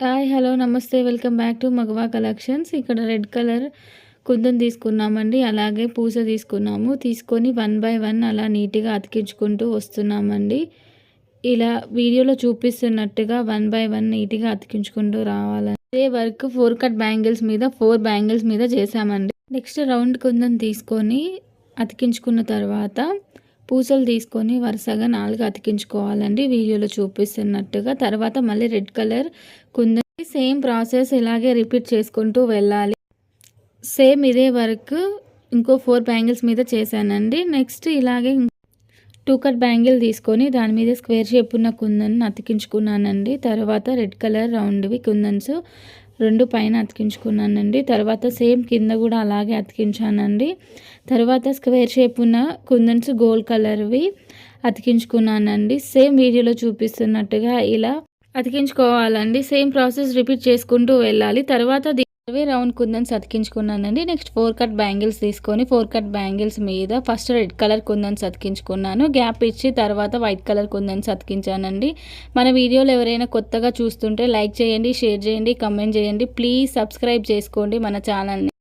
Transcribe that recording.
Hi hello నమస్తే welcome back to Magava collections ఇక్కడ red colour kundan తీసుకున్నామండి అలాగే పూస తీసుకున్నాము. తీసుకొని వన్ బై వన్ అలా నీట్గా అతికించుకుంటూ వస్తున్నామండి. ఇలా వీడియోలో చూపిస్తున్నట్టుగా వన్ బై వన్ నీట్గా అతికించుకుంటూ రావాలండి ఇదే వర్క్ ఫోర్ కట్ బ్యాంగిల్స్ మీద ఫోర్ బ్యాంగిల్స్ మీద చేసామండి నెక్స్ట్ రౌండ్ కుందన్ తీసుకొని అతికించుకున్న తర్వాత పూసలు తీసుకొని వరుసగా నాలుగు అతికించుకోవాలండి. వీడియోలో చూపిస్తున్నట్టుగా. తర్వాత మళ్ళీ రెడ్ కలర్ కుందకి సేమ్ ప్రాసెస్ ఇలాగే రిపీట్ చేసుకుంటూ వెళ్ళాలి. సేమ్ ఇదే వర్క్ ఇంకో ఫోర్ బ్యాంగిల్స్ మీద చేశానండి. నెక్స్ట్ ఇలాగే టూ కట్ బ్యాంగిల్ తీసుకొని దాని మీద స్క్వేర్ షేప్ ఉన్న కుందన్ అతికించుకున్నానండి. తర్వాత రెడ్ కలర్ రౌండ్వి కుందన్స్ రెండు పైన అతికించుకున్నానండి. తర్వాత సేమ్ కింద కూడా అలాగే అతికించానండి. తర్వాత స్క్వేర్ షేప్ ఉన్న కుందన్స్ గోల్డ్ కలర్వి అతికించుకున్నానండి. సేమ్ వీడియోలో చూపిస్తున్నట్టుగా ఇలా అతికించుకోవాలండి. సేమ్ ప్రాసెస్ రిపీట్ చేసుకుంటూ వెళ్ళాలి. తర్వాత అవి రౌండ్ కుందన్స్ అతికించుకున్నానండి నెక్స్ట్ ఫోర్ కట్ బ్యాంగిల్స్ తీసుకొని ఫోర్ కట్ బ్యాంగిల్స్ మీద ఫస్ట్ రెడ్ కలర్ కుందన్స్ అతికించుకున్నాను గ్యాప్ ఇచ్చి తర్వాత వైట్ కలర్ కుందన్స్ అతికించానండి మన వీడియోలు ఎవరైనా కొత్తగా చూస్తుంటే లైక్ చేయండి షేర్ చేయండి కమెంట్ చేయండి. ప్లీజ్ సబ్స్క్రైబ్ చేసుకోండి మన ఛానల్ని.